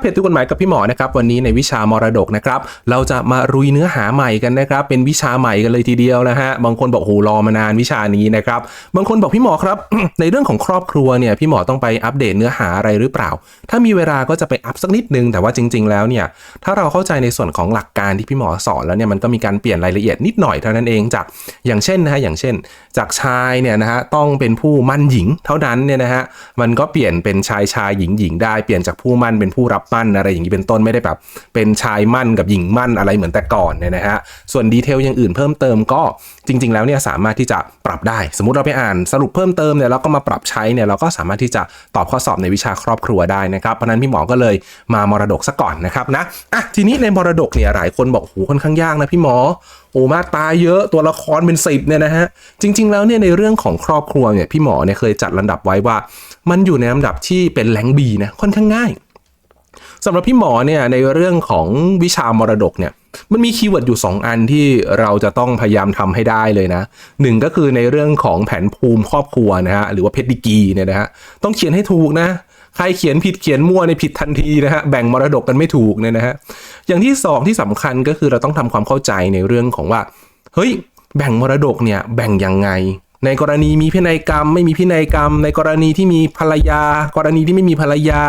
เพจทุกกฎหมายกับพี่หมอนะครับวันนี้ในวิชามรดกนะครับเราจะมารุยเนื้อหาใหม่กันนะครับเป็นวิชาใหม่กันเลยทีเดียวนะฮะบางคนบอกโหรอมานานวิชานี้นะครับบางคนบอกพี่หมอครับ ในเรื่องของครอบครัวเนี่ยพี่หมอต้องไปอัปเดตเนื้อหาอะไรหรือเปล่า ถ้ามีเวลาก็จะไปอัพสักนิดนึงแต่ว่าจริง ๆ แล้วเนี่ยถ้าเราเข้าใจในส่วนของหลักการที่พี่หมอสอนแล้วเนี่ยมันก็มีการเปลี่ยนรายละเอียดนิดหน่อยเท่านั้นเองจากอย่างเช่นนะฮะอย่างเช่น จากชายเนี่ยนะฮะต้องเป็นผู้มั่นหญิงเท่านั้นเนี่ยนะฮะมันก็เปลี่ยนเป็นชายชายหญิงหญิงได้เปลี่ยนจากผู้มั่นเป็นผู้รับมั่นอะไรอย่างนี้เป็นต้นไม่ได้แบบ เป็นชายมั่นกับหญิงมั่นอะไรเหมือนแต่ก่อนเนี่ยนะฮะส่วนดีเทลอย่างอื่นเพิ่มเติมก็จริง ๆ แล้วเนี่ยสามารถที่จะปรับได้ สมมติเราไปอ่านสรุปเพิ่มเติมเนี่ยเราก็มาปรับใช้เนี่ยเราก็สามารถที่จะตอบข้อสอบในวิชาครอบครัวได้นะครับเพราะนั้นพี่หมอก็เลยมามรดกซะก่อนนะครับนะอะทีนี้ในมรดกเนี่ยหลายคนบอกโหค่อนข้างยากนะพี่หมอโอ้มาตราเยอะตัวละครเป็นสิบเนี่ยนะฮะจริง ๆ แล้วเนี่ยในเรื่องของครอบครัวเนี่ยพี่หมอเนี่ยเคยจัดลำดับไว้ว่า มันอยู่ในลำดับที่เป็นแหลงบีนะค่อนข้างง่าย สำหรับพี่หมอเนี่ยในเรื่องของวิชามรดกเนี่ยมันมีคีย์เวิร์ดอยู่ 2 อันที่เราจะต้องพยายามทำให้ได้เลยนะหนึ่งก็คือในเรื่องของแผนภูมิครอบครัวนะฮะหรือว่าเพดดิกีเนี่ยนะฮะต้องเขียนให้ถูกนะใครเขียนผิดเขียนมั่วในผิดทันทีนะฮะแบ่งมรดกกันไม่ถูกเนี่ยนะฮะอย่างที่สองที่สำคัญก็คือเราต้องทำความเข้าใจในเรื่องของว่าเฮ้ยแบ่งมรดกเนี่ยแบ่งยังไง ในกรณีมีพินัยกรรม ไม่มีพินัยกรรม ในกรณีที่มีภรรยา กรณีที่ไม่มีภรรยา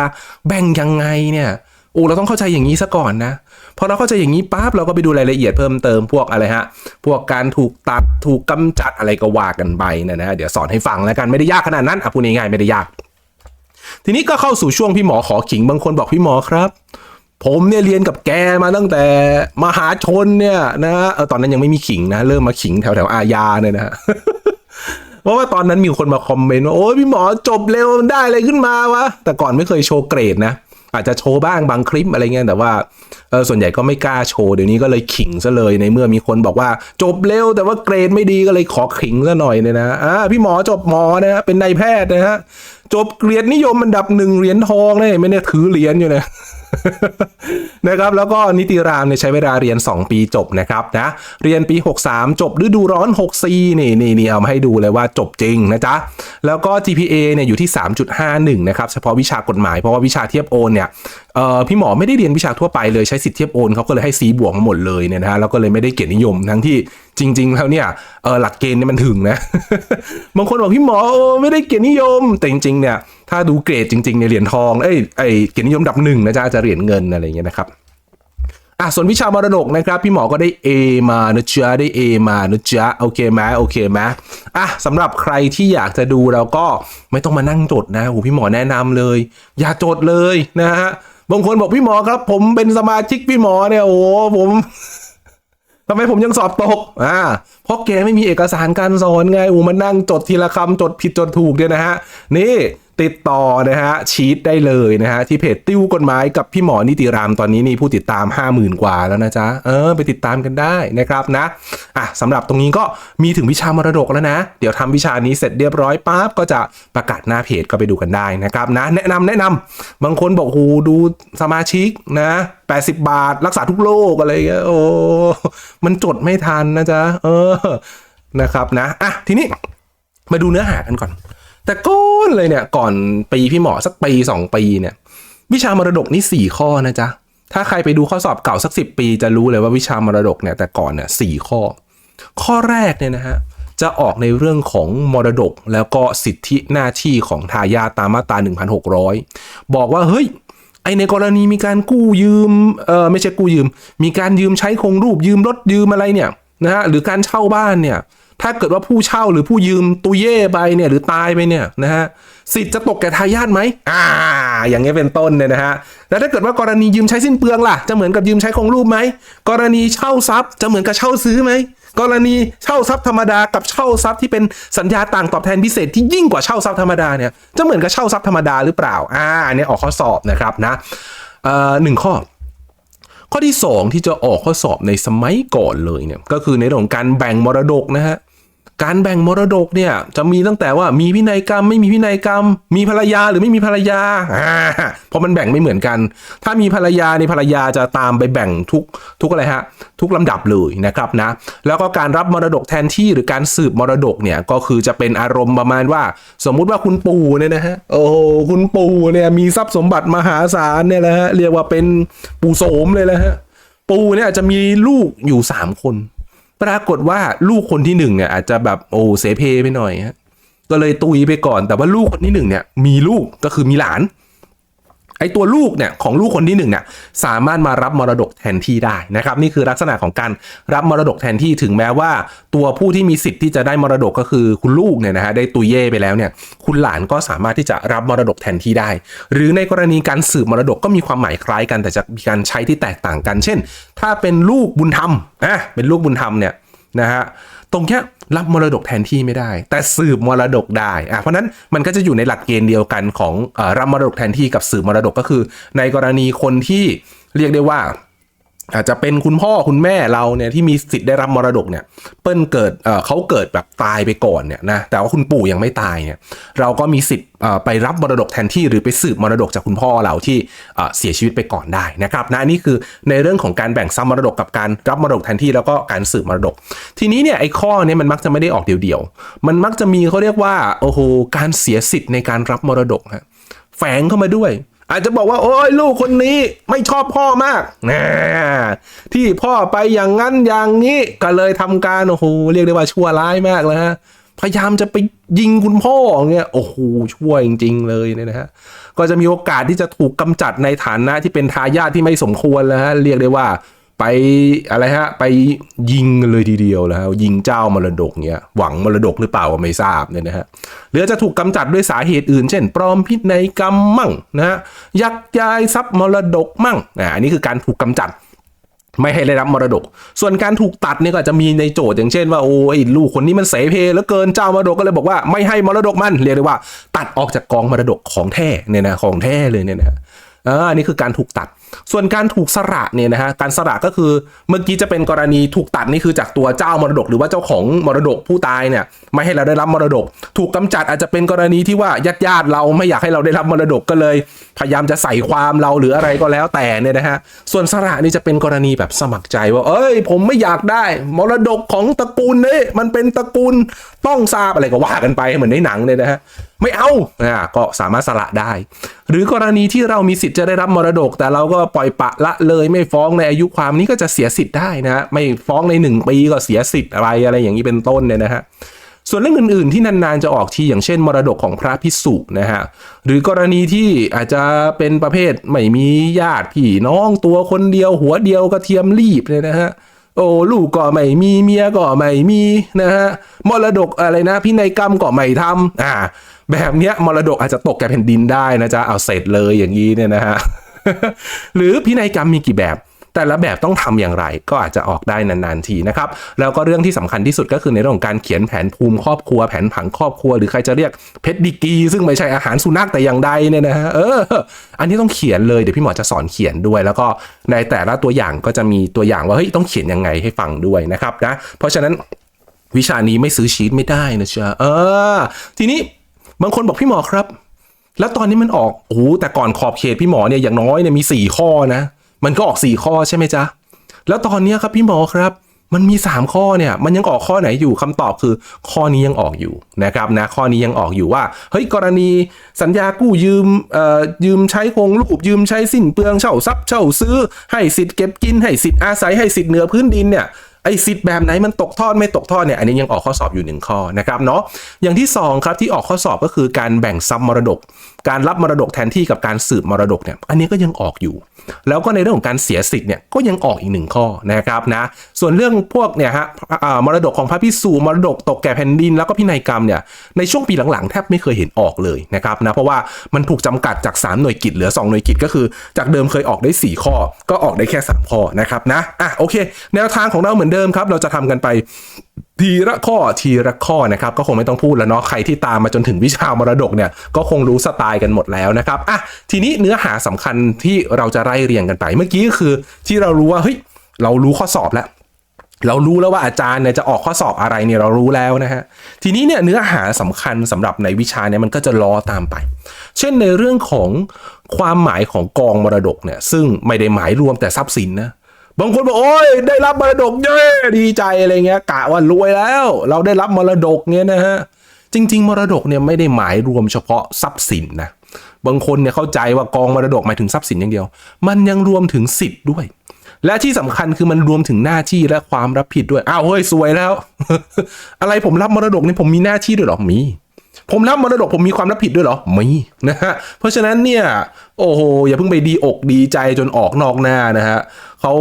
แบ่งยังไงเนี่ยโอ้เราต้องเข้าใจอย่างนี้ซะก่อนนะพอเราเข้าใจอย่างนี้ปั๊บเราก็ไปดูรายละเอียดเพิ่มเติมพวกอะไรฮะ พวกการถูกตัดถูกกำจัดอะไรก็ว่ากันไปนะนะเดี๋ยวสอนให้ฟังแล้วกันไม่ได้ยากขนาดนั้นอะพูดง่ายๆไม่ได้ยาก ทีนี้ก็เข้าสู่ช่วงพี่หมอขอขิงบางคนบอกพี่หมอครับ ผมเนี่ยเรียนกับแกมาตั้งแต่มหาชนเนี่ยนะเออตอนนั้นยังไม่มีขิงนะ เริ่มมาขิงแถวแถวอาญาเนี่ยนะ เพราะว่าตอนนั้นมีคนมาคอมเมนต์ว่าโอ้ยพี่หมอจบเร็วได้อะไรขึ้นมาวะ แต่ก่อนไม่เคยโชว์เกรดนะ อาจจะโชว์บ้างบางคลิปอะไรเงี้ยแต่ว่าเออส่วนใหญ่ก็ไม่กล้าโชว์เดี๋ยวนี้ก็เลยขิงซะเลยในเมื่อมีคนบอกว่าจบเร็ว แต่ว่าเกรดไม่ดีก็เลยขอขิงซะหน่อยเนี่ยนะอ่าพี่หมอจบหมอนะฮะเป็นนายแพทย์นะฮะจบเกรดนิยมอันดับหนึ่งเหรียญทองเลยไม่ได้ถือเหรียญอยู่นะ นะครับแล้วก็นิติรามเนี่ยใช้เวลาเรียน 2 ปีจบนะครับนะเรียนปี 63 จบฤดูร้อน 64 นี่นี่นี่เอามาให้ดูเลยว่าจบจริงนะจ๊ะแล้วก็ GPA เนี่ยอยู่ที่ 3.51 นะครับเฉพาะวิชากฎหมายเพราะว่าวิชาเทียบโอนเนี่ยเอ่อพี่หมอไม่ได้เรียนวิชาทั่วไปเลยใช้สิทธิ์เทียบโอนเขาก็เลยให้ C บวกมาหมดเลยเนี่ยนะฮะแล้วก็เลยไม่ได้เกียรตินิยมทั้งที่จริง ๆ แล้วเนี่ยเออหลักเกณฑ์เนี่ยมันถึงนะบางคนบอกพี่หมอไม่ได้เกียรตินิยมแต่จริงๆเนี่ย ถ้าดูเกรดจริงๆในเหรียญทองเอ้ยไอเกียรตินิยมดับหนึ่งนะจ๊ะจะเหรียญเงินอะไรเงี้ยนะครับอะส่วนวิชามรดกนะครับ พี่หมอก็ได้ A มานะจ๊ะได้ A มานะจ๊ะโอเคไหมโอเคไหมอะสำหรับใครที่อยากจะดูเราก็ไม่ต้องมานั่งจดนะโหพี่หมอแนะนำเลย อย่าจดเลยนะฮะบางคนบอกพี่หมอครับ ผมเป็นสมาชิกพี่หมอเนี่ยโอ้โหผมทำไมผมยังสอบตก อ่า เพราะแกไม่มีเอกสารการสอนไงอูมันนั่งจดทีละคำจดผิดจดถูกเนี่ยนะฮะ นี่ ติดต่อนะฮะชีตได้เลยนะฮะที่เพจติ้วกฎหมายกับพี่หมอนิติรามตอนนี้นี่ผู้ติดตาม 50,000 กว่าแล้วนะจ๊ะเออไปติดตามกันได้นะครับนะอะสำหรับตรงนี้ก็มีถึงวิชามรดกแล้วนะ เดี๋ยวทำวิชานี้เสร็จเรียบร้อยปั๊บก็จะประกาศหน้าเพจก็ไปดูกันได้นะครับนะแนะนำแนะนำบางคนบอกโหดูสมาชิกนะ80 บาท รักษาทุกโรคอะไรเงี้ยโอ้มันจดไม่ทันนะจ๊ะเออนะครับนะอะทีนี้มาดูเนื้อหากันก่อน แต่ก้อนเลยเนี่ยก่อนปีพี่หมอสักปีสองปีเนี่ย วิชามรดกนี่สี่ข้อนะจ๊ะถ้าใครไปดูข้อสอบเก่าสักสิบปีจะรู้เลยว่าวิชามรดกเนี่ยแต่ก่อนเนี่ยสี่ข้อ ข้อแรกเนี่ยนะฮะจะออกในเรื่องของมรดกแล้วก็สิทธิหน้าที่ของทายาตามมาตรา 1,600 บอกว่าเฮ้ยไอในกรณีมีการกู้ยืมเออไม่ใช่กู้ยืม มีการยืมใช้คงรูปยืมรถยืมอะไรเนี่ยนะฮะหรือการเช่าบ้านเนี่ย ถ้าเกิดว่าผู้เช่าหรือผู้ยืมตุเย่ไปเนี่ยหรือตายไปเนี่ยนะฮะสิทธิ์จะตกแก่ทายาทไหมอ่า อย่างเงี้ยเป็นต้นเนี่ยนะฮะ แล้วถ้าเกิดว่ากรณียืมใช้สิ้นเปลืองล่ะ จะเหมือนกับยืมใช้คงรูปไหม กรณีเช่าทรัพย์จะเหมือนกับเช่าซื้อไหม กรณีเช่าทรัพย์ธรรมดากับเช่าทรัพย์ที่เป็นสัญญาต่างตอบแทนพิเศษที่ยิ่งกว่าเช่าทรัพย์ธรรมดาเนี่ยจะเหมือนกับเช่าทรัพย์ธรรมดาหรือเปล่า อ่าอันนี้ออกข้อสอบนะครับนะเอ่อหนึ่งข้อข้อที่ 2 ที่จะออกข้อสอบในสมัยก่อนเลยเนี่ยก็คือในเรื่องของการแบ่งมรดกนะฮะ การแบ่งมรดกเนี่ยจะมีตั้งแต่ว่ามีพินัยกรรม ไม่มีพินัยกรรม มีภรรยาหรือไม่มีภรรยาอ่าเพราะมันแบ่งไม่เหมือนกัน ถ้ามีภรรยาในภรรยาจะตามไปแบ่งทุกทุกอะไรฮะทุกลำดับเลยนะครับนะแล้วก็การรับมรดกแทนที่หรือการสืบมรดกเนี่ยก็คือจะเป็นอารมณ์ประมาณว่า สมมุติว่าคุณปู่เนี่ยนะฮะโอ้คุณปู่เนี่ยมีทรัพย์สมบัติมหาศาลเนี่ยแหละฮะเรียกว่าเป็นปู่โสมเลยแหละฮะปู่เนี่ยอาจจะมีลูกอยู่สามคน ปรากฏว่าลูกคนที่หนึ่งเนี่ยอาจจะแบบโอ้เสเพไปหน่อยฮะก็เลยตุยไปก่อนแต่ว่าลูกคนที่หนึ่งเนี่ยมีลูกก็คือมีหลาน ไอตัวลูกเนี่ยของลูกคนที่หนึ่งเนี่ยสามารถมารับมรดกแทนที่ได้นะครับนี่คือลักษณะของการรับมรดกแทนที่ถึงแม้ว่า ตัวผู้ที่มีสิทธิ์ที่จะได้มรดกก็คือคุณลูกเนี่ยนะฮะได้ตุยเย่ไปแล้วเนี่ยคุณหลานก็สามารถที่จะรับมรดกแทนที่ได้ หรือในกรณีการสืบมรดกก็มีความหมายคล้ายกันแต่จะมีการใช้ที่แตกต่างกัน เช่น ถ้าเป็นลูกบุญธรรมอะเป็นลูกบุญธรรมเนี่ยนะฮะตรงเนี้ย รับมรดกแทนที่ไม่ได้ แต่สืบมรดกได้อะเพราะนั้นมันก็จะอยู่ในหลักเกณฑ์เดียวกันของอรับมรดกแทนที่กับสืบมรดกก็คือ ในกรณีคนที่เรียกได้ว่า อาจจะเป็นคุณพ่อคุณแม่เราเนี่ยที่มีสิทธิ์ได้รับมรดกเนี่ยเปิ้ลเกิดเขาเกิดแบบตายไปก่อนเนี่ยนะแต่ว่าคุณปู่ยังไม่ตายเนี่ยเราก็มีสิทธิ์ไปรับมรดกแทนที่หรือไปสืบมรดกจากคุณพ่อเราที่เสียชีวิตไปก่อนได้นะครับนะนี่คือในเรื่องของการแบ่งซ้ำมรดกกับการรับมรดกแทนที่แล้วก็การสืบมรดก ทีนี้เนี่ยไอ้ข้อเนี้มันมักจะไม่ได้ออกเดี่ยวๆมันมักจะมีเขาเรียกว่าโอ้โหการเสียสิทธิ์ในการรับมรดกฮะแฝงเข้ามาด้วย อาจจะบอกว่าโอ้ยลูกคนนี้ไม่ชอบพ่อมากนะที่พ่อไปอย่างนั้นอย่างนี้ก็เลยทำการโอ้โหเรียกได้ว่าชั่วร้ายมากเลยฮะพยายามจะไปยิงคุณพ่ออย่างเงี้ยโอ้โหชั่วจริง ๆ เลยเนี่ยนะฮะก็จะมีโอกาสที่จะถูกกำจัดในฐานะที่เป็นทายาทที่ไม่สมควรแล้วฮะเรียกได้ว่า ไปอะไรฮะ ไปยิงเลยทีเดียวแล้วฮะยิงเจ้ามรดกเนี่ยหวังมรดกหรือเปล่าก็ไม่ทราบเนี่ยนะฮะหรือจะถูกกำจัดด้วยสาเหตุอื่น เช่น ปลอมพิษในกรรมมั่งนะฮะยักย้ายทรัพย์มรดกมั่งอ่าอันนี้คือการถูกกำจัดไม่ให้ได้รับมรดก ส่วนการถูกตัดเนี่ยก็จะมีในโจทย์อย่างเช่นว่าโอ้ยลูกคนนี้มันเสเพแล้วเกินเจ้ามรดกก็เลยบอกว่าไม่ให้มรดกมันเรียกได้ว่า ตัดออกจากกองมรดกของแท้เนี่ยนะของแท้เลยเนี่ยนะอ่าอันนี้คือการถูกตัด ส่วนการถูกสละเนี่ยนะฮะการสละก็คือเมื่อกี้จะเป็นกรณีถูกตัดนี่คือจากตัวเจ้ามรดก หรือว่าเจ้าของมรดกผู้ตายเนี่ยไม่ให้เราได้รับมรดก ถูกกำจัดอาจจะเป็นกรณีที่ว่าญาติญาติๆเราไม่อยากให้เราได้รับมรดกก็เลย พยายามจะใส่ความเราหรืออะไรก็แล้วแต่เนี่ยนะฮะส่วนสละนี่จะเป็นกรณีแบบสมัครใจว่า เอ้ย ผมไม่อยากได้ มรดกของตระกูลนี้มันเป็นตระกูลต้องทราบอะไรก็ว่ากันไปเหมือนในหนังเลยนะฮะ ไม่เอาอ่าก็สามารถสละได้ หรือกรณีที่เรามีสิทธิ์จะได้รับมรดก แต่เราก็ปล่อยปะละเลยไม่ฟ้องในอายุความนี้ก็จะเสียสิทธิ์ได้นะฮะไม่ฟ้องในหนึ่งปีก็เสียสิทธิ์อะไรอะไรอย่างนี้เป็นต้นเนี่ยนะฮะส่วนเรื่องอื่นๆที่นานๆจะออกทีอย่างเช่น มรดกของพระพิสุนะฮะหรือกรณีที่อาจจะเป็นประเภทไม่มีญาติพี่น้องตัวคนเดียวหัวเดียวกระเทียมรีบเลยนะฮะ โอ้ลูกก็ไม่มีเมียก็ไม่มีนะฮะมรดกอะไรนะพินัยกรรมก็ไม่ทำอ่า แบบเนี้ยมรดกอาจจะตกแก่แผ่นดินได้นะจ๊ะเอาเสร็จเลยอย่างนี้เนี่ยนะฮะหรือพินัยกรรมมีกี่แบบ แต่ละแบบต้องทำอย่างไรก็อาจจะออกได้นานๆทีนะครับแล้วก็เรื่องที่สำคัญที่สุดก็คือในเรื่องของการเขียนแผนภูมิครอบครัวแผนผังครอบครัว หรือใครจะเรียกเพชรดิกีซึ่งไม่ใช่อาหารสุนัขแต่อย่างใดเนี่ยนะฮะเออ อันนี้ต้องเขียนเลยเดี๋ยวพี่หมอจะสอนเขียนด้วย แล้วก็ในแต่ละตัวอย่างก็จะมีตัวอย่างว่าเฮ้ยต้องเขียนยังไงให้ฟังด้วยนะครับนะเพราะฉะนั้นวิชานี้ไม่ซื้อชีตไม่ได้นะจ๊ะเออ ทีนี้บางคนบอกพี่หมอครับ แล้วตอนนี้มันออกโอ้แต่ก่อนขอบเขตพี่หมอเนี่ยอย่างน้อยเนี่ยมีสี่ข้อนะ มันก็ออกสี่ข้อใช่ไหมจ๊ะ แล้วตอนนี้ครับพี่หมอครับมันมี 3 ข้อเนี่ยมันยังออกข้อไหนอยู่คำตอบคือ ข้อนี้ยังออกอยู่นะครับนะข้อนี้ยังออกอยู่ว่าเฮ้ยกรณีสัญญากู้ยืมเอ่อยืมใช้คงรูปยืมใช้สิ้นเปลืองเช่าทรัพย์เช่าซื้อ ให้สิทธิ์เก็บกินให้สิทธิ์อาศัยให้สิทธิ์เหนือพื้นดินเนี่ยไอ้สิทธิ์แบบไหนมันตกทอดไม่ตกทอดเนี่ยอันนี้ยังออกข้อสอบอยู่หนึ่งข้อนะครับเนาะอย่างที่สองครับที่ออกข้อสอบก็คือการแบ่งซับมรดกการรับมรดกแทนที่กับการสืบมรดกเนี่ยอันนี้ก็ยังออกอยู่ แล้วก็ในเรื่องของการเสียสิทธิ์เนี่ยก็ยังออกอีกหนึ่งข้อนะครับนะส่วนเรื่องพวกเนี่ยฮะมรดกของพระพิสูมรดกตกแก่แผ่นดินแล้วก็พินัยกรรมเนี่ยในช่วงปีหลังๆ แทบไม่เคยเห็นออกเลยนะครับนะเพราะว่ามันถูกจำกัดจาก 3 หน่วยกิจเหลือ 2 หน่วยกิจก็คือ จากเดิมเคยออกได้ 4 ข้อ ก็ออกได้แค่ 3 ข้อนะครับนะอะโอเค แนวทางของเราเหมือนเดิมครับ เราจะทำกันไป ทีละข้อทีละข้อนะครับก็คงไม่ต้องพูดแล้วเนาะใครที่ตามมาจนถึงวิชามรดกเนี่ยก็คงรู้สไตล์กันหมดแล้วนะครับอะทีนี้เนื้อหาสำคัญที่เราจะไล่เรียงกันไป เมื่อกี้ก็คือที่เรารู้ว่าเฮ้ยเรารู้ข้อสอบแล้วเรารู้แล้วว่าอาจารย์เนี่ยจะออกข้อสอบอะไรเนี่ยเรารู้แล้วนะฮะทีนี้เนี่ยเนื้อหาสำคัญสำหรับในวิชาเนี่ยมันก็จะล้อตามไป เช่นในเรื่องของความหมายของกองมรดกเนี่ยซึ่งไม่ได้หมายรวมแต่ทรัพย์สินนะ บางคนบอกโอ้ยได้รับมรดกเย้ดีใจอะไรเงี้ยกะว่ารวยแล้ว เราได้รับมรดกเนี่ยนะฮะจริง ๆ มรดกเนี่ยไม่ได้หมายรวมเฉพาะทรัพย์สินนะบางคนเนี่ยเข้าใจว่ากองมรดกหมายถึงทรัพย์สินอย่างเดียว มันยังรวมถึงสิทธิ์ด้วย และที่สำคัญคือมันรวมถึงหน้าที่และความรับผิดด้วยอ้าวเฮ้ยสวยแล้ว อะไรผมรับมรดกนี่ผมมีหน้าที่ด้วยหรอมี ผมรับมรดกผมมีความรับผิดด้วยเหรอไมีนะฮะเพราะฉะนั้นเนี่ยโอ้โหอย่าเพิ่งไปดีอกดีใจจนออกนอกหน้านะฮะเขา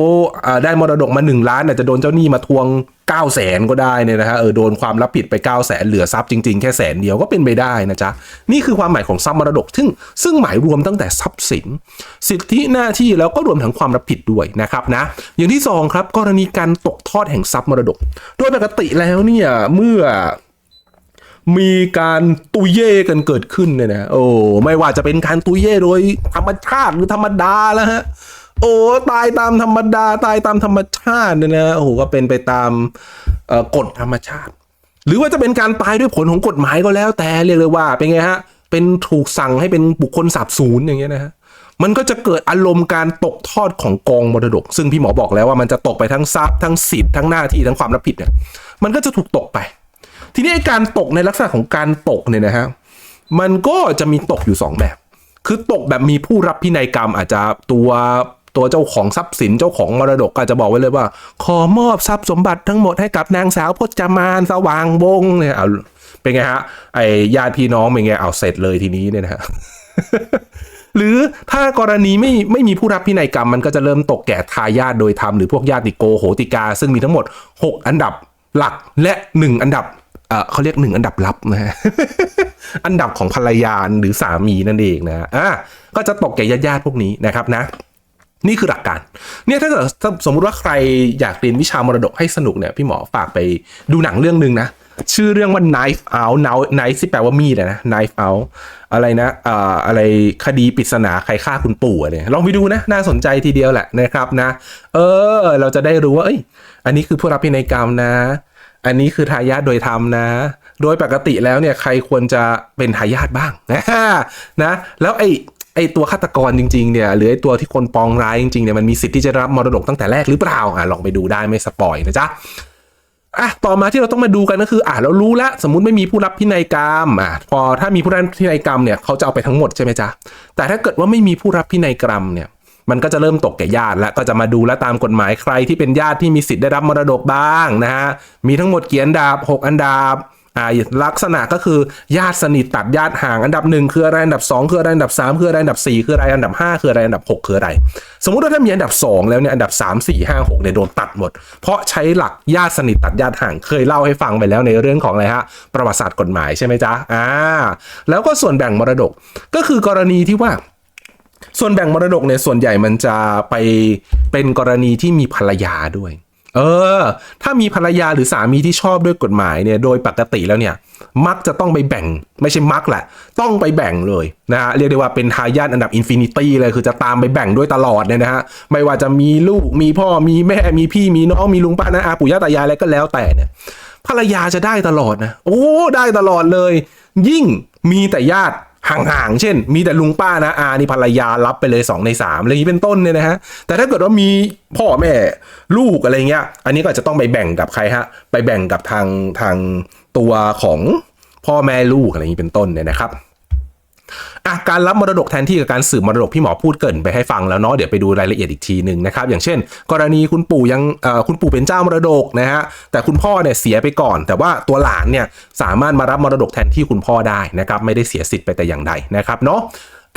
ได้มรดกมา 1 ล้านอาจจะโดนเจ้าหนี้มาทวง 9 0 0แสนก็ได้เนี่ยนะฮะเออโดนความรับผิดไป 9 0 0แสนเหลือทรัพย์จริงๆ แค่แสนเดียวก็เป็นไปได้นะจ๊ะ นี่คือความหมายของทรัพย์มรดก ซึ่งซึ่งหมายรวมตั้งแต่ทรัพย์สิน สิทธิหน้าที่แล้วก็รวมถึงความรับผิดด้วยนะครับนะอย่างที่สองครับกรณีการตกทอดแห่งทรัพย์มรดก โดยปกติแล้วเนี่ยเมื่อ มีการตุยเย่กันเกิดขึ้นเนี่ยนะโอ้ไม่ว่าจะเป็นการตุยเย่โดยธรรมชาติหรือธรรมดาแล้วฮะโอ้ตายตามธรรมดาตายตามธรรมชาติเนี่ยนะโอ้โหก็เป็นไปตามกฎธรรมชาติ หรือว่าจะเป็นการตายด้วยผลของกฎหมายก็แล้ว แต่เรียกเลยว่าเป็นไงฮะเป็นถูกสั่งให้เป็นบุคคลสาบสูญอย่างเงี้ยนะฮะมันก็จะเกิดอารมณ์การตกทอดของกองมรดก ซึ่งพี่หมอบอกแล้วว่ามันจะตกไปทั้งทรัพย์ทั้งสิทธิ์ทั้งหน้าที่ทั้งความรับผิดเนี่ยมันก็จะถูกตกไป ทีนี้การตกในลักษณะของการตกเนี่ยนะฮะมันก็จะมีตกอยู่ 2 แบบ คือตกแบบมีผู้รับพินัยกรรมอาจจะตัวตัวเจ้าของทรัพย์สินเจ้าของมรดกก็อาจจะบอกไว้เลยว่า ขอมอบทรัพย์สมบัติทั้งหมดให้กับนางสาวพจมานสว่างวงศ์เนี่ยเอาเป็นไงฮะไอญาติพี่น้องเป็นไงเอาเสร็จเลยทีนี้เนี่ยนะฮะหรือถ้ากรณีไม่ไม่มีผู้รับพินัยกรรม มันก็จะเริ่มตกแก่ทายาทโดยธรรมหรือพวกญาติโกโหติกา ซึ่งมีทั้งหมด 6 อันดับหลักและ 1 อันดับ เออเขาเรียก1อันดับลับนะฮะอันดับของภรรยาหรือสามีนั่นเองนะอะก็จะตกแก่ญาติญาติๆพวกนี้นะครับนะ นี่คือหลักการ เนี่ยถ้าเกิดสมมุติว่าใครอยากเรียนวิชามรดกให้สนุกเนี่ยพี่หมอฝากไปดูหนังเรื่องหนึ่งนะ ชื่อเรื่องว่า knife out knife ที่แปลว่ามีดนะ knife out อะไรนะอ่าอะไรคดีปริศนาใครฆ่าคุณปู่อะไรลองไปดูนะ น่าสนใจทีเดียวแหละนะครับนะ เออ เราจะได้รู้ว่าเอ้ย อันนี้คือผู้รับพินัยกรรมนะ อันนี้คือทายาทโดยธรรมนะ โดยปกติแล้วเนี่ยใครควรจะเป็นทายาทบ้างนะ แล้วไอ้ไอ้ตัวฆาตกรจริงๆเนี่ยหรือไอ้ตัวที่คนปองร้ายจริงๆเนี่ยมันมีสิทธิ์ที่จะรับมรดกตั้งแต่แรกหรือเปล่าอะลองไปดูได้ไม่สปอยนะจ๊ะอะต่อมาที่เราต้องมาดูกันก็คืออะเรารู้แล้วสมมติไม่มีผู้รับพินัยกรรมอะพอถ้ามีผู้รับพินัยกรรมเนี่ยเขาจะเอาไปทั้งหมดใช่ไหมจ๊ะแต่ถ้าเกิดว่าไม่มีผู้รับพินัยกรรมเนี่ย มันก็จะเริ่มตกแก่ญาติแล้วก็จะมาดูแลตามกฎหมายใครที่เป็นญาติที่มีสิทธิ์ได้รับมรดกบ้างนะฮะมีทั้งหมดเกี่อันดับ6 อันดับลักษณะก็คือญาติสนิทตัดญาติห่างอันดับหนึ่งคืออะไรอันดับสองคืออะไรอันดับสามคืออะไรอันดับสี่คืออะไรอันดับห้าคืออะไรอันดับหกคืออะไร สมมุติว่าถ้ามีอันดับสองแล้วเนี่ยอันดับสามสี่ห้าหกเนี่ยโดนตัดหมด เพราะใช้หลักญาติสนิทตัดญาติห่างเคยเล่าให้ฟังไปแล้วในเรื่องของอะไรฮะประวัติศาสตร์กฎหมายใช่ไหมจ๊ะอ่าแล้วก็ส่วนแบ่งมรดกก็คือกรณีที่ว่า ส่วนแบ่งมรดกเนี่ยส่วนใหญ่มันจะไปเป็นกรณีที่มีภรรยาด้วย เออ ถ้ามีภรรยาหรือสามีที่ชอบด้วยกฎหมายเนี่ยโดยปกติแล้วเนี่ย มักจะต้องไปแบ่งไม่ใช่มักแหละ ต้องไปแบ่งเลยนะฮะเรียกได้ว่าเป็นทายาทอันดับอินฟินิตี้เลยคือจะตามไปแบ่งด้วยตลอดเนี่ยนะฮะไม่ว่าจะมีลูกมีพ่อมีแม่มีพี่มีน้องมีลุงป้านะอาปู่ย่าตายายอะไรก็แล้วแต่เนี่ยภรรยาจะได้ตลอดนะ โอ้ ได้ตลอดเลย ยิ่งมีแต่ญาติ ห่างๆ เช่น มีแต่ลุงป้านะอานี่ภรรยารับไปเลย 2 ใน3อะไรอย่างนี้เป็นต้นเนี่ยนะฮะ แต่ถ้าเกิดว่ามีพ่อแม่ลูกอะไรเงี้ย อันนี้ก็จะต้องไปแบ่งกับใครฮะ ไปแบ่งกับทางทางตัวของพ่อแม่ลูกอะไรอย่างนี้เป็นต้นเนี่ยนะครับ อะการรับมรดกแทนที่กับการสืบมรดกพี่หมอพูดเกินไปให้ฟังแล้วเนาะเดี๋ยวไปดูรายละเอียดอีกทีหนึ่งนะครับอย่างเช่น กรณีคุณปู่ยังคุณปู่เป็นเจ้ามรดกนะฮะแต่คุณพ่อเนี่ยเสียไปก่อน แต่ว่าตัวหลานเนี่ยสามารถมารับมรดกแทนที่คุณพ่อได้นะครับไม่ได้เสียสิทธิ์ไปแต่อย่างใดนะครับเนาะ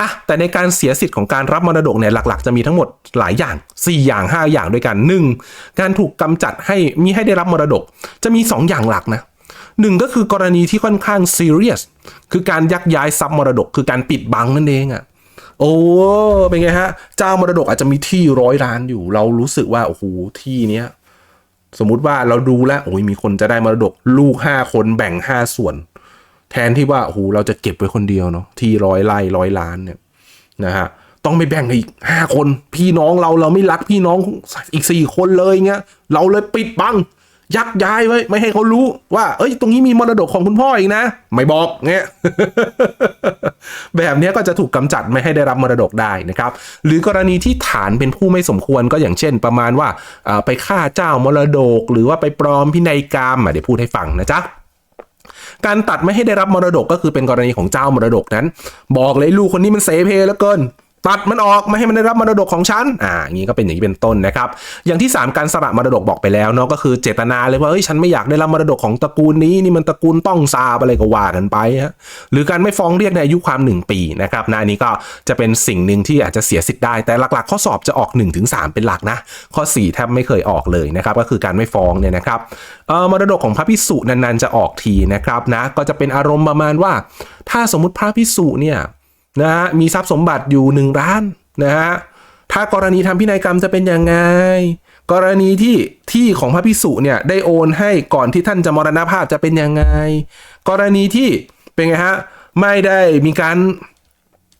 อะแต่ในการเสียสิทธิ์ของการรับมรดกเนี่ยหลักๆ จะมีทั้งหมดหลายอย่าง 4 อย่าง 5 อย่างด้วยกัน 1. การถูกกำจัดให้มีให้ได้รับมรดกจะมี 2 อย่างหลักนะ หนึ่งก็คือกรณีที่ค่อนข้างซีเรียสคือการยักย้ายทรัพย์มรดก คือการปิดบังนั่นเองอะ่ะโอ้เป็นไงฮะ เจ้ามรดกอาจจะมีที่ร้อยล้านอยู่ เรารู้สึกว่าโอ้โหที่เนี้ยสมมุติว่าเราดูแล้วโอ้ยมีคนจะได้มรดกลูกห้าคนแบ่งห้าส่วน แทนที่ว่าโอ้โหเราจะเก็บไว้คนเดียวเนาะที่ร้อยไร่ร้อยล้านเนี่ยนะฮะต้องไม่แบ่งอีกห้าคน พี่น้องเราเราไม่รักพี่น้องอีกสี่คนเลยเงี้ยเราเลยปิดบัง ยักย้ายไว้ไม่ให้เขารู้ว่า เอ้ย ตรงนี้มีมรดกของคุณพ่ออีกนะ ไม่บอกเงี้ยแบบนี้ก็จะถูกกำจัดไม่ให้ได้รับมรดกได้นะครับ หรือกรณีที่ฐานเป็นผู้ไม่สมควรก็อย่างเช่น ประมาณว่าไปฆ่าเจ้ามรดก หรือว่าไปปลอมพินัยกรรมเดี๋ยวพูดให้ฟังนะจ๊ะการตัดไม่ให้ได้รับมรดกก็คือเป็นกรณีของเจ้ามรดกนั้น บอกเลยลูกคนนี้มันเสเพเหลือเกิน ตัดมันออกไม่ให้มันได้รับมรดกของฉัน อ่าอย่างนี้ก็เป็นอย่างนี้เป็นต้นนะครับ อย่างที่ 3 การสละมรดกบอกไปแล้วเนาะก็คือเจตนาเลยว่าเฮ้ยฉันไม่อยากได้รับมรดกของตระกูลนี้นี่มันตระกูลต้องซาบอะไรก็ว่ากันไปฮะหรือการไม่ฟ้องเรียกในอายุความ 1 ปีนะครับนะอันนี้ก็จะเป็นสิ่งหนึ่งที่อาจจะเสียสิทธิ์ได้ แต่หลักๆ ข้อสอบจะออก 1-3 เป็นหลักนะ ข้อ 4 แทบไม่เคยออกเลยนะครับก็คือการไม่ฟ้องเนี่ยนะครับเอ่อมรดกของพระพิสุนานๆจะออกทีนะครับนะก็จะเป็นอารมณ์ประมาณว่า ถ้าสมมุติพระพิสุเนี่ย นะฮะมีทรัพย์สมบัติอยู่1ล้านนะฮะถ้ากรณีทำพินัยกรรมจะเป็นยังไง กรณีที่ที่ของพระพิสุเนี่ยได้โอนให้ก่อนที่ท่านจะมรณภาพจะเป็นยังไง กรณีที่เป็นไงฮะไม่ได้มีการ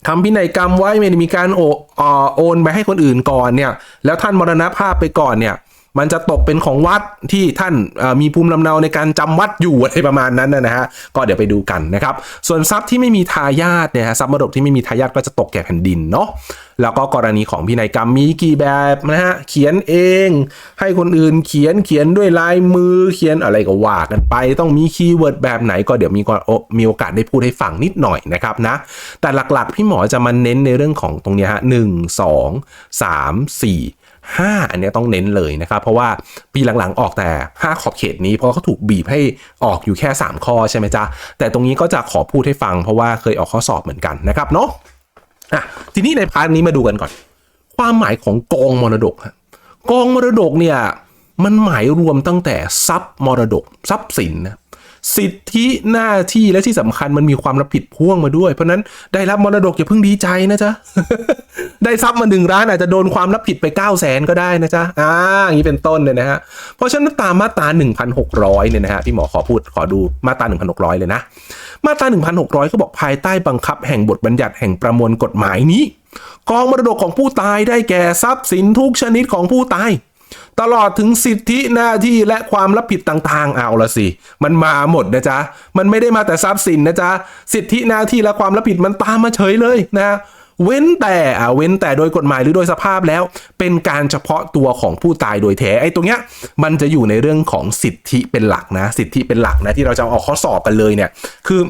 ทำพินัยกรรมไว้ไม่ได้มีการโอออโอนไปให้คนอื่นก่อนเนี่ย แล้วท่านมรณภาพไปก่อนเนี่ย มันจะตกเป็นของวัดที่ท่านมีภูมิลำเนาในการจำวัดอยู่อะไรประมาณนั้นนะฮะก็เดี๋ยวไปดูกันนะครับ ส่วนทรัพย์ที่ไม่มีทายาทเนี่ยฮะทรัพย์มรดกที่ไม่มีทายาทก็จะตกแก่แผ่นดินเนาะแล้วก็กรณีของพินัยกรรมมีกี่แบบนะฮะเขียนเอง ให้คนอื่นเขียนเขียนด้วยลายมือเขียนอะไรก็ว่ากันไป ต้องมีคีย์เวิร์ดแบบไหนก็เดี๋ยวมีมีโอกาสได้พูดให้ฟังนิดหน่อยนะครับนะแต่หลักๆพี่หมอจะมาเน้นในเรื่องของตรงนี้ฮะหนึ่งสองสามสี่ ห้าอันนี้ต้องเน้นเลยนะครับ เพราะว่าปีหลังๆออกแต่ 5 ขอบเขตนี้ เพราะเขาถูกบีบให้ออกอยู่แค่ 3 ข้อใช่ไหมจ๊ะ แต่ตรงนี้ก็จะขอพูดให้ฟังเพราะว่าเคยออกข้อสอบเหมือนกันนะครับเนาะอะทีนี้ในพาร์ทนี้มาดูกันก่อน ความหมายของกองมรดกฮะกองมรดกเนี่ยมันหมายรวมตั้งแต่ทรัพย์มรดกทรัพย์สินนะ สิทธิหน้าที่และที่สำคัญมันมีความรับผิดพ่วงมาด้วย เพราะนั้นได้รับมรดกอย่าเพิ่งดีใจนะจ๊ะ ได้ทรัพย์มาหนึ่งร้านอาจจะโดนความรับผิดไป9 0 0แสนก็ได้นะจ๊ะ อ่า อย่างนี้เป็นต้นเลยนะฮะ เพราะฉะนั้นตามมาตรา 1,600 เนี่ยนะฮะ พี่หมอขอพูดขอดูมาตรา 1,600 เลยนะ มาตรา 1,600 ก็บอกภายใต้บังคับแห่งบทบัญญัติแห่งประมวลกฎหมายนี้ กองมรดกของผู้ตายได้แก่ทรัพย์สินทุกชนิดของผู้ตาย ตลอดถึงสิทธิหน้าที่และความรับผิดต่างๆ เอาละสิ มันมาหมดนะจ๊ะ มันไม่ได้มาแต่ทรัพย์สินนะจ๊ะ สิทธิหน้าที่และความรับผิดมันตามมาเฉยเลยนะเว้นแต่อ่าเว้นแต่โดยกฎหมายหรือโดยสภาพแล้ว เป็นการเฉพาะตัวของผู้ตายโดยแท้ไอ้ตรงเนี้ยมันจะอยู่ในเรื่องของสิทธิเป็นหลักนะ สิทธิเป็นหลักนะที่เราจะเอาข้อสอบกันเลยเนี่ย คือ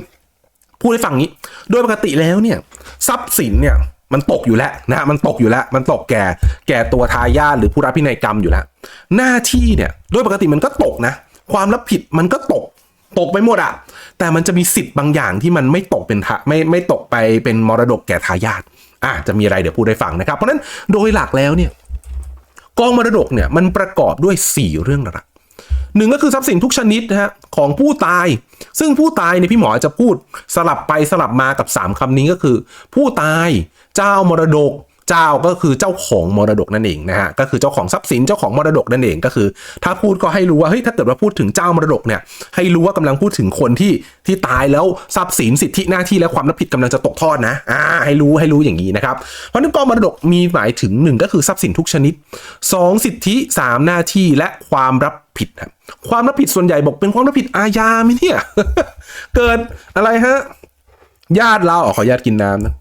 พูดให้ฟังนี้ โดยปกติแล้วเนี่ย ทรัพย์สินเนี่ย มันตกอยู่แล้วนะฮะมันตกอยู่แล้ว มันตกแก่แก่ตัวทายาทหรือผู้รับพินัยกรรมอยู่แล้ว หน้าที่เนี่ยโดยปกติมันก็ตกนะ ความรับผิดมันก็ตกตกไปหมดอะแต่มันจะมีสิทธิ์บางอย่างที่มันไม่ตกเป็นทะไม่ไม่ตกไปเป็นมรดกแก่ทายาทอะจะมีอะไรเดี๋ยวพูดให้ฟังนะครับ เพราะฉะนั้นโดยหลักแล้วเนี่ยกองมรดกเนี่ยมันประกอบด้วย 4 เรื่องหลัก หนึ่งก็คือทรัพย์สินทุกชนิดนะฮะของผู้ตาย ซึ่งผู้ตายในพี่หมอจะพูดสลับไปสลับมากับ 3คำนี้ก็คือ ผู้ตาย เจ้ามรดก เจ้าก็คือเจ้าของมรดกนั่นเองนะฮะก็คือเจ้าของทรัพย์สินเจ้าของมรดกนั่นเองก็คือ ถ้าพูดก็ให้รู้ว่าเฮ้ยถ้าเกิดว่าพูดถึงเจ้ามรดกเนี่ยให้รู้ว่ากำลังพูดถึงคนที่ที่ตายแล้วทรัพย์สินสิทธิหน้าที่และความรับผิดกำลังจะตกทอดนะอ่าให้รู้ให้รู้อย่างนี้นะครับเพราะนั้นกองมรดกมีหมายถึงหนึ่งก็คือทรัพย์สินทุกชนิดสองสิทธิสามหน้าที่และความรับผิดครับความรับผิดส่วนใหญ่บอกเป็นความรับผิดอาญาไหมเนี่ยเกิดอะไรฮะญาติเราอ๋อขอญาติกินน้ำนะ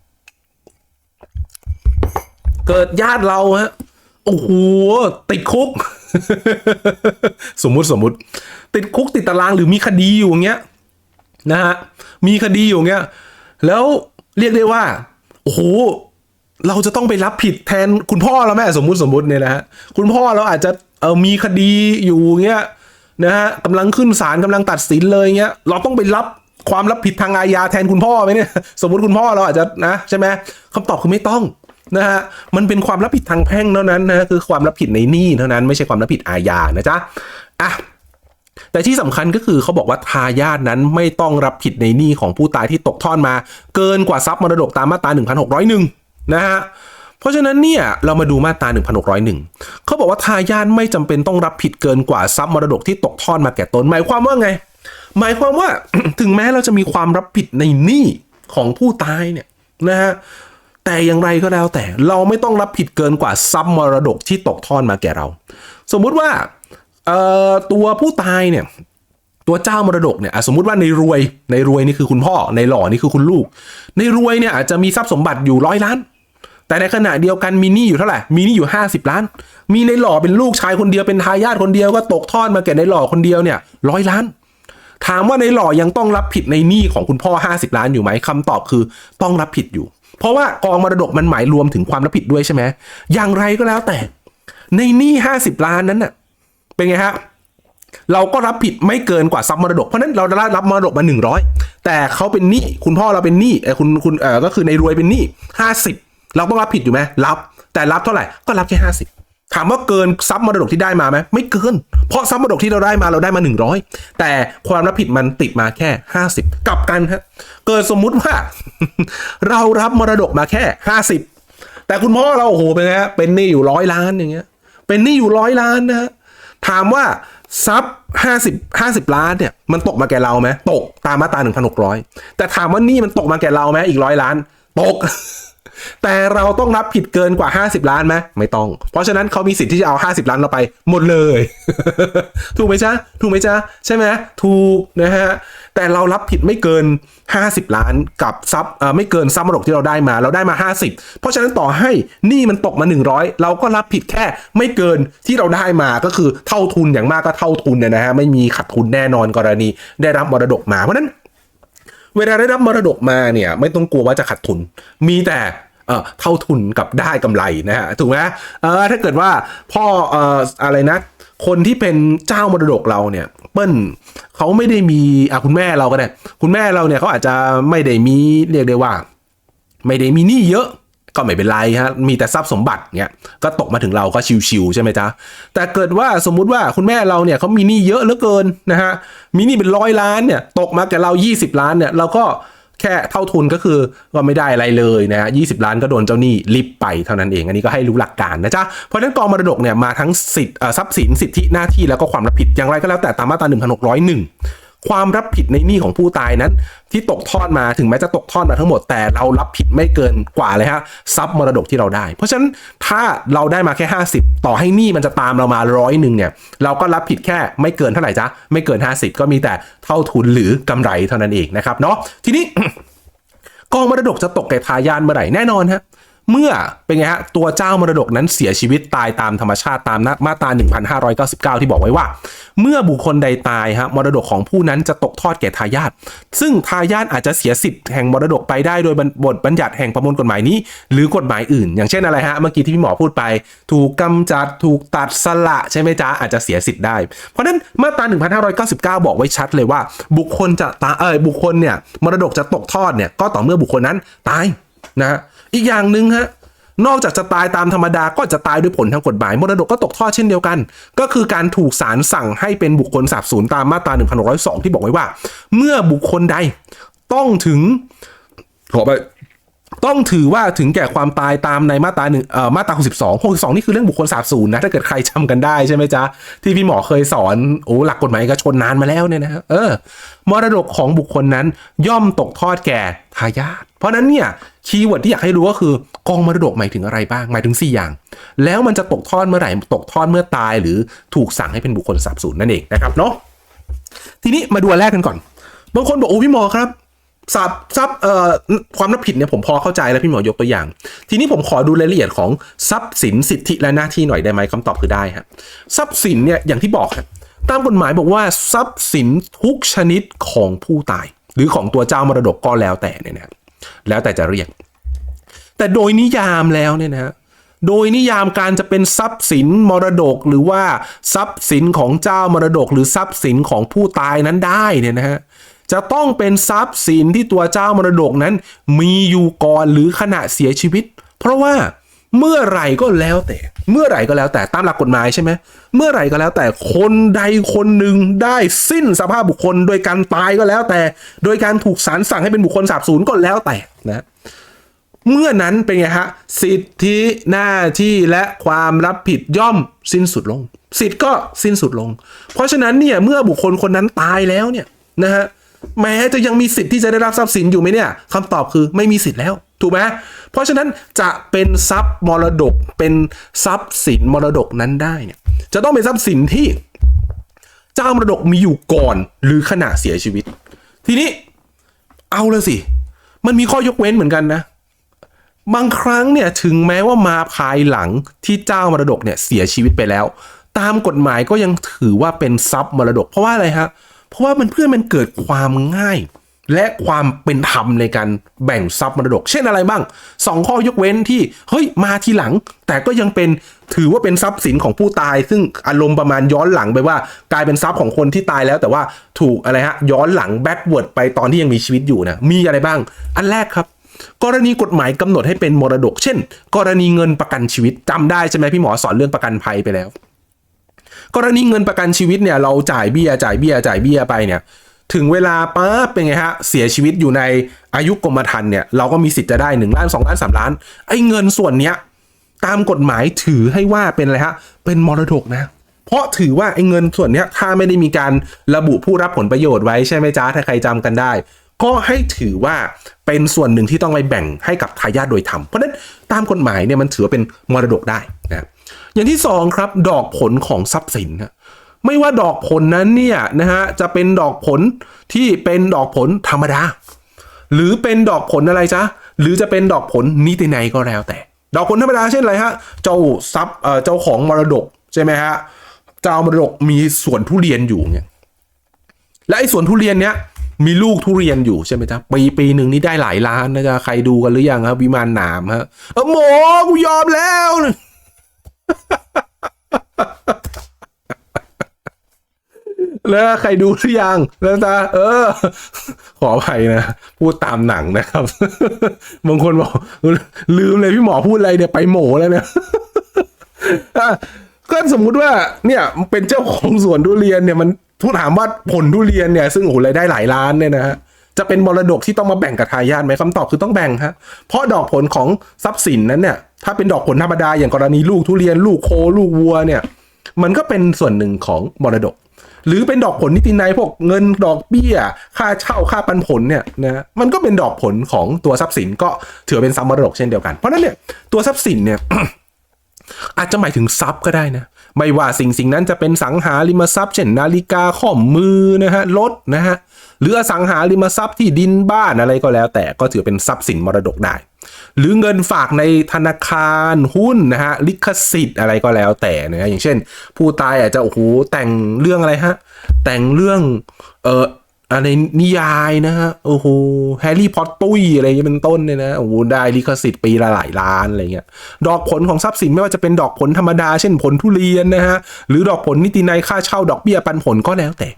เกิดญาติเราฮะโอ้โหติดคุก สมมุติสมมุติ ติดคุกติดตารางหรือมีคดีอยู่อย่างเงี้ยนะฮะมีคดีอยู่อย่างเงี้ยแล้วเรียกได้ว่าโอ้โหเราจะต้องไปรับผิดแทนคุณพ่อเราแม่สมมุติสมมุติเนี่ยนะฮะคุณพ่อเราอาจจะเออมีคดีอยู่เงี้ยนะฮะกำลังขึ้นศาลกำลังตัดสินเลยเงี้ยเราต้องไปรับความรับผิดทางอาญาแทนคุณพ่อไหมเนี่ย สมมติคุณพ่อเราอาจจะนะใช่ไหมคำตอบคือไม่ต้อง นะฮะมันเป็นความรับผิดทางแพ่งเท่านั้นนะคือความรับผิดในหนี้เท่านั้นไม่ใช่ความรับผิดอาญานะจ๊ะอะแต่ที่สำคัญก็คือเขาบอกว่าทายาทนั้นไม่ต้องรับผิดในหนี้ของผู้ตายที่ตกทอดมา เกินกว่าทรัพย์มรดกตามมาตรา 1601 นะฮะเพราะฉะนั้นเนี่ยเรามาดูมาตรา 1601 เขาบอกว่าทายาทไม่จำเป็นต้องรับผิดเกินกว่าทรัพย์มรดกที่ตกทอดมาแก่ตน หมายความว่าไง หมายความว่าถึงแม้เราจะมีความรับผิดในหนี้ของผู้ตายเนี่ยนะฮะ แต่อย่างไรก็แล้วแต่เราไม่ต้องรับผิดเกินกว่าทรัพย์มรดกที่ตกทอดมาแก่เรา สมมุติว่าตัวผู้ตายเนี่ยตัวเจ้ามรดกเนี่ยสมมุติว่าในรวยในรวยนี่คือคุณพ่อในหล่อนี่คือคุณลูก ในรวยเนี่ยอาจจะมีทรัพย์สมบัติอยู่ร้อยล้าน แต่ในขณะเดียวกันมีหนี้อยู่เท่าไหร่มีหนี้อยู่ 50 ล้าน มีในหล่อเป็นลูกชายคนเดียวเป็นทายาทคนเดียวก็ตกทอดมาแก่ในหล่อคนเดียวเนี่ยร้อยล้านถามว่าในหล่อยังต้องรับผิดในหนี้ของคุณพ่อ 50 ล้านอยู่ไหมคำตอบคือต้องรับผิดอยู่ เพราะว่ากองมรดกมันหมายรวมถึงความรับผิดด้วยใช่ไหมอย่างไรก็แล้วแต่ ในหนี้ห้าสิบล้านนั้นน่ะ เป็นไงฮะเราก็รับผิดไม่เกินกว่าทรัพย์มรดก เพราะฉะนั้นเราได้รับมรดกมา 100 แต่เขาเป็นหนี้คุณพ่อเราเป็นหนี้เออคุณคุณเออก็คือในรวยเป็นหนี้50 เราต้องรับผิดอยู่ไหมรับ แต่รับเท่าไหร่ก็รับแค่ 50 ถามว่าเกินทรัพย์มรดกที่ได้มาไหมไม่เกิน เพราะทรัพย์มรดกที่เราได้มาเราได้มา 100 แต่ความรับผิดมันติดมาแค่ 50 กลับกันฮะเกิดสมมุติว่า เรารับมรดกมาแค่ 50 แต่คุณพ่อเราโอ้โหเป็นไงเป็นหนี้อยู่ร้อยล้านอย่างเงี้ย เป็นหนี้อยู่ร้อยล้านนะฮะถามว่าทรัพย์ห้าสิบห้าสิบล้านเนี่ยมันตกมาแก่เราไหมตกตามมาตราหนึ่งพันหกร้อยแต่ถามว่านี่มันตกมาแก่เราไหมอีกร้อยล้าน ตก แต่เราต้องรับผิดเกินกว่า 50 ล้านไหมไม่ต้อง เพราะฉะนั้นเขามีสิทธิ์ที่จะเอา 50 ล้านเราไปหมดเลย ถูกไหมจ๊ะถูกไหมจ๊ะใช่ไหมถูกนะฮะแต่เรารับผิดไม่เกิน 50 ล้านกับทรัพย์เอ่อไม่เกินทรัพย์มรดกที่เราได้มา เราได้มา 50 เพราะฉะนั้นต่อให้นี่มันตกมา 100 เราก็รับผิดแค่ไม่เกินที่เราได้มาก็คือเท่าทุนอย่างมากก็เท่าทุนเนี่ยนะฮะไม่มีขาดทุนแน่นอนกรณีได้รับมรดกมาเพราะนั้นเวลาได้รับมรดกมาเนี่ย ไม่ต้องกลัวว่าจะขาดทุน มีแต่ เท่าทุนกับได้กำไรนะฮะถูกไหมเออถ้าเกิดว่าพ่อเอ่ออะไรนะ คนที่เป็นเจ้ามรดกเราเนี่ย เปิ้ลเขาไม่ได้มีอะคุณแม่เราก็ได้คุณแม่เราเนี่ยเขาอาจจะไม่ได้มีเรียกได้ว่า ไม่ได้มีหนี้เยอะก็ไม่เป็นไรฮะ มีแต่ทรัพย์สมบัติเนี่ยก็ตกมาถึงเราก็ชิวๆใช่ไหมจ๊ะ แต่เกิดว่าสมมุติว่าคุณแม่เราเนี่ยเขามีหนี้เยอะเหลือเกินนะฮะ มีหนี้เป็นร้อยล้านเนี่ย ตกมาแก่เรา 20 ล้านเนี่ย เราก็ แค่เท่าทุนก็คือก็ไม่ได้อะไรเลยนะฮะยีล้านก็โดนเจ้าหนี้ลิบไปเท่านั้นเอง อันนี้ก็ให้รู้หลักการนะจ๊ะ เพราะฉะนั้นกองมรดกเนี่ยมาทั้งสิทธิ์ทรัพย์สินสิทธิหน้าที่แล้วก็ความรับผิดอย่างไรก็แล้วแต่ตามมาตรา1601 ความรับผิดในหนี้ของผู้ตายนั้น ที่ตกทอดมาถึงแม้จะตกทอดมาทั้งหมดแต่เรารับผิดไม่เกินกว่าเลยฮะทรัพย์มรดกที่เราได้ เพราะฉะนั้นถ้าเราได้มาแค่ 50 ต่อให้หนี้มันจะตามเรามาร้อยหนึ่งเนี่ยเราก็รับผิดแค่ไม่เกินเท่าไหร่จ๊ะไม่เกิน 50 ก็มีแต่เท่าทุนหรือกำไรเท่านั้นเองนะครับเนาะทีนี้กองมรดกจะตกแก่ทายาทเมื่อไหร่แน่นอนฮะ เมื่อเป็นไงฮะตัวเจ้ามรดกนั้นเสียชีวิตตายตามธรรมชาติตามมาตรา 1599 ที่บอกไว้ว่า เมื่อบุคคลใดตายฮะมรดกของผู้นั้นจะตกทอดแก่ทายาทซึ่งทายาทอาจจะเสียสิทธิ์แห่งมรดกไปได้โดยบทบัญญัติแห่งประมวลกฎหมายนี้ หรือกฎหมายอื่น อย่างเช่นอะไรฮะเมื่อกี้ที่พี่หมอพูดไป ถูกกำจัดถูกตัดสละใช่ไหมจ๊ะอาจจะเสียสิทธิ์ได้ เพราะนั้นมาตรา 1599 บอกไว้ชัดเลยว่า บุคคลจะตายเออบุคคลเนี่ยมรดกจะตกทอดเนี่ยก็ต่อเมื่อบุคคลนั้นตายนะฮะ อีกอย่างหนึ่งฮะนอกจากจะตายตามธรรมดาก็จะตายด้วยผลทางกฎหมายมรดกก็ตกทอดเช่นเดียวกัน ก็คือการถูกศาลสั่งให้เป็นบุคคลสาบสูญตามมาตรา 1602 ที่บอกไว้ว่า เมื่อบุคคลใดต้องถึงขอไปต้องถือว่าถึงแก่ความตายตามในมาตราหนึ่งเอ่อมาตรา62 62นี่คือเรื่องบุคคลสาบสูญนะ ถ้าเกิดใครจำกันได้ใช่ไหมจ๊ะ ที่พี่หมอเคยสอน โอ้หลักกฎหมายเอกชนนานมาแล้วเนี่ยนะเออมรดกของบุคคลนั้นย่อมตกทอดแก่ทายาทเพราะนั้นเนี่ย คีย์เวิร์ดที่อยากให้รู้ก็คือกองมรดกหมายถึงอะไรบ้าง หมายถึง 4 อย่าง แล้วมันจะตกทอดเมื่อไหร่ ตกทอดเมื่อตาย หรือถูกสั่งให้เป็นบุคคลสาบสูญนั่นเองนะครับเนาะ ทีนี้มาดูแรกกันก่อน บางคนบอกโอ้พี่หมอครับทรัพย์ทรัพย์เอ่อความรับผิดเนี่ยผมพอเข้าใจแล้วพี่หมอยกตัวอย่าง ทีนี้ผมขอดูรายละเอียดของทรัพย์สินสิทธิและหน้าที่หน่อยได้ไหมคำตอบคือได้ครับทรัพย์สินเนี่ยอย่างที่บอกครับตามกฎหมายบอกว่าทรัพย์สินทุกชนิดของผู้ตาย หรือของตัวเจ้ามรดกก็แล้วแต่เนี่ยนะ แล้วแต่จะเรียก แต่โดยนิยามแล้วเนี่ยนะฮะโดยนิยามการจะเป็นทรัพย์สินมรดกหรือว่าทรัพย์สินของเจ้ามรดก หรือทรัพย์สินของผู้ตายนั้นได้เนี่ยนะฮะจะต้องเป็นทรัพย์สินที่ตัวเจ้ามรดกนั้น มีอยู่ก่อนหรือขณะเสียชีวิต เพราะว่า เมื่อไหร่ก็แล้วแต่ เมื่อไหร่ก็แล้วแต่ตามหลักกฎหมายใช่ไหมเมื่อไหร่ก็แล้วแต่คนใดคนหนึ่งได้สิ้นสภาพบุคคล โดยการตายก็แล้วแต่ โดยการถูกศาลสั่งให้เป็นบุคคลสาบสูญก็แล้วแต่นะเมื่อนั้นเป็นไงฮะสิทธิหน้าที่และความรับผิดย่อมสิ้นสุดลง สิทธิ์ก็สิ้นสุดลง เพราะฉะนั้นเนี่ยเมื่อบุคคลคนนั้นตายแล้วเนี่ยนะฮะแม้จะยังมีสิทธิ์ที่จะได้รับทรัพย์สินอยู่ไหมเนี่ยคำตอบคือไม่มีสิทธิ์แล้ว ถูกไหมเพราะฉะนั้นจะเป็นทรัพย์มรดกเป็นทรัพย์สินมรดกนั้นได้เนี่ยจะต้องเป็นทรัพย์สินที่เจ้ามรดกมีอยู่ก่อนหรือขณะเสียชีวิต ทีนี้เอาเลยสิ มันมีข้อยกเว้นเหมือนกันนะ บางครั้งเนี่ยถึงแม้ว่ามาภายหลังที่เจ้ามรดกเนี่ยเสียชีวิตไปแล้ว ตามกฎหมายก็ยังถือว่าเป็นทรัพย์มรดก เพราะว่าอะไรฮะเพราะว่ามันเพื่อมันเกิดความง่าย และความเป็นธรรมในการแบ่งทรัพย์มรดก เช่นอะไรบ้างสองข้อยกเว้นที่เฮ้ยมาทีหลัง แต่ก็ยังเป็นถือว่าเป็นทรัพย์สินของผู้ตาย ซึ่งอารมณ์ประมาณย้อนหลังไปว่า กลายเป็นทรัพย์ของคนที่ตายแล้ว แต่ว่าถูกอะไรฮะย้อนหลังแบ็กเวิร์ดไปตอนที่ยังมีชีวิตอยู่นะมีอะไรบ้าง อันแรกครับกรณีกฎหมายกำหนดให้เป็นมรดก เช่น กรณีเงินประกันชีวิตจำได้ใช่ไหมพี่หมอสอนเรื่องประกันภัยไปแล้ว กรณีเงินประกันชีวิตเนี่ยเราจ่ายเบี้ยจ่ายเบี้ยจ่ายเบี้ยไปเนี่ย ถึงเวลาปั๊บเป็นไงฮะเสียชีวิตอยู่ในอายุกรมธรรม์เนี่ยเราก็มีสิทธิ์จะได้1ล้าน2ล้าน3ล้านไอ้เงินส่วนเนี้ยตามกฎหมายถือให้ว่าเป็นอะไรฮะเป็นมรดกนะเพราะถือว่าไอ้เงินส่วนเนี้ยถ้าไม่ได้มีการระบุผู้รับผลประโยชน์ไว้ใช่ไหมจ้าถ้าใครจำกันได้ ก็ให้ถือว่าเป็นส่วนหนึ่งที่ต้องไปแบ่งให้กับทายาทโดยธรรมเพราะนั้นตามกฎหมายเนี่ยมันถือว่าเป็นมรดกได้นะอย่างที่สองครับ ดอกผลของทรัพย์สินนะ ไม่ว่าดอกผลนั้นเนี่ยนะฮะจะเป็นดอกผลที่เป็นดอกผลธรรมดา หรือเป็นดอกผลอะไรจ๊ะหรือจะเป็นดอกผลนิตินัยก็แล้วแต่ ดอกผลธรรมดาเช่นอะไรฮะเจ้าทรัพย์เอ่อเจ้าของมรดกใช่ไหมฮะเจ้ามรดกมีสวนทุเรียนอยู่เนี่ยและไอ้สวนทุเรียนเนี้ยมีลูกทุเรียนอยู่ใช่ไหมจ๊ะปีปีหนึ่งนี่ได้หลายล้านนะจ๊ะใครดูกันหรือยังครับวิมานหนามฮะเออหมอกูยอมแล้ว แล้วใครดูหรือยังแล้วตาเออ ขออภัยนะ พูดตามหนังนะครับ บางคนบอกลืมเลยพี่หมอพูดอะไรเนี่ยไปโหมแล้วเนี่ยก็สมมุติว่าเนี่ยเป็นเจ้าของสวนทุเรียนเนี่ยมันทุกถามว่าผลทุเรียนเนี่ยซึ่งโอ้โหรายได้หลายล้านเนี่ยนะฮะจะเป็นมรดกที่ต้องมาแบ่งกับทายาทไหมคำตอบคือต้องแบ่งฮะเพราะดอกผลของทรัพย์สินนั้นเนี่ย ถ้าเป็นดอกผลธรรมดาอย่างกรณีลูกทุเรียน ลูกโคลูกวัวเนี่ย มันก็เป็นส่วนหนึ่งของมรดก หรือเป็นดอกผลนิตินัยพวกเงินดอกเบี้ย ค่าเช่าค่าปันผลเนี่ยนะมันก็เป็นดอกผลของตัวทรัพย์สินก็ถือเป็นทรัพย์มรดกเช่นเดียวกัน เพราะนั้นเนี่ยตัวทรัพย์สินเนี่ยอาจจะหมายถึงทรัพย์ก็ได้นะไม่ว่าสิ่งสิ่งนั้นจะเป็นสังหาริมทรัพย์เช่นนาฬิกาข้อมือนะฮะรถนะฮะหรืออสังหาริมทรัพย์ที่ดินบ้านอะไรก็แล้ว แต่ก็ถือเป็นทรัพย์สินมรดกได้ หรือเงินฝากในธนาคารหุ้นนะฮะลิขสิทธิ์อะไรก็แล้วแต่นะฮะอย่างเช่น ผู้ตายอาจจะโอ้โหแต่งเรื่องอะไรฮะแต่งเรื่องเอ่ออะไรนิยายนะฮะโอ้โหแฮร์รี่พอตตุ้ยอะไรเงี้ยเป็นต้นเนี่ยนะโอ้โหได้ลิขสิทธิ์ปีละหลายล้านอะไรเงี้ยดอกผลของทรัพย์สินไม่ว่าจะเป็นดอกผลธรรมดา เช่นผลทุเรียนนะฮะหรือดอกผลนิตินัยค่าเช่าดอกเบี้ยปันผลก็แล้วแต่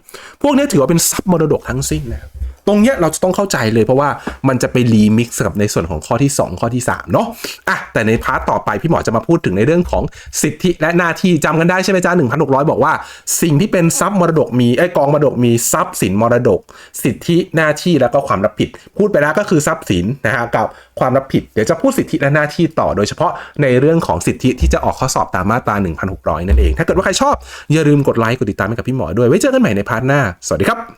พวกนี้ถือว่าเป็นทรัพย์มรดกทั้งสิ้นนะครับ ตรงเนี้ยเราจะต้องเข้าใจเลยเพราะว่ามันจะไปรีมิกซ์กับในส่วนของข้อที่ 2 ข้อที่ 3 เนาะอะแต่ในพาร์ทต่อไปพี่หมอจะมาพูดถึงในเรื่องของสิทธิและหน้าที่จำกันได้ใช่ไหมจ้า1,600บอกว่า สิ่งที่เป็นทรัพย์มรดกมีไอ้กองมรดกมีทรัพย์สินมรดก สิทธิหน้าที่แล้วก็ความรับผิด พูดไปแล้วก็คือทรัพย์สินนะฮะกับความรับผิดเดี๋ยวจะพูดสิทธิและหน้าที่ต่อโดยเฉพาะในเรื่องของสิทธิที่จะออกข้อสอบตามมาตรา1,600 นั่นเอง ถ้าเกิดว่าใครชอบอย่าลืมกดไลค์กดติดตามให้กับพี่หมอด้วยไว้เจอกันใหม่ในพาร์ทหน้า สวัสดีครับ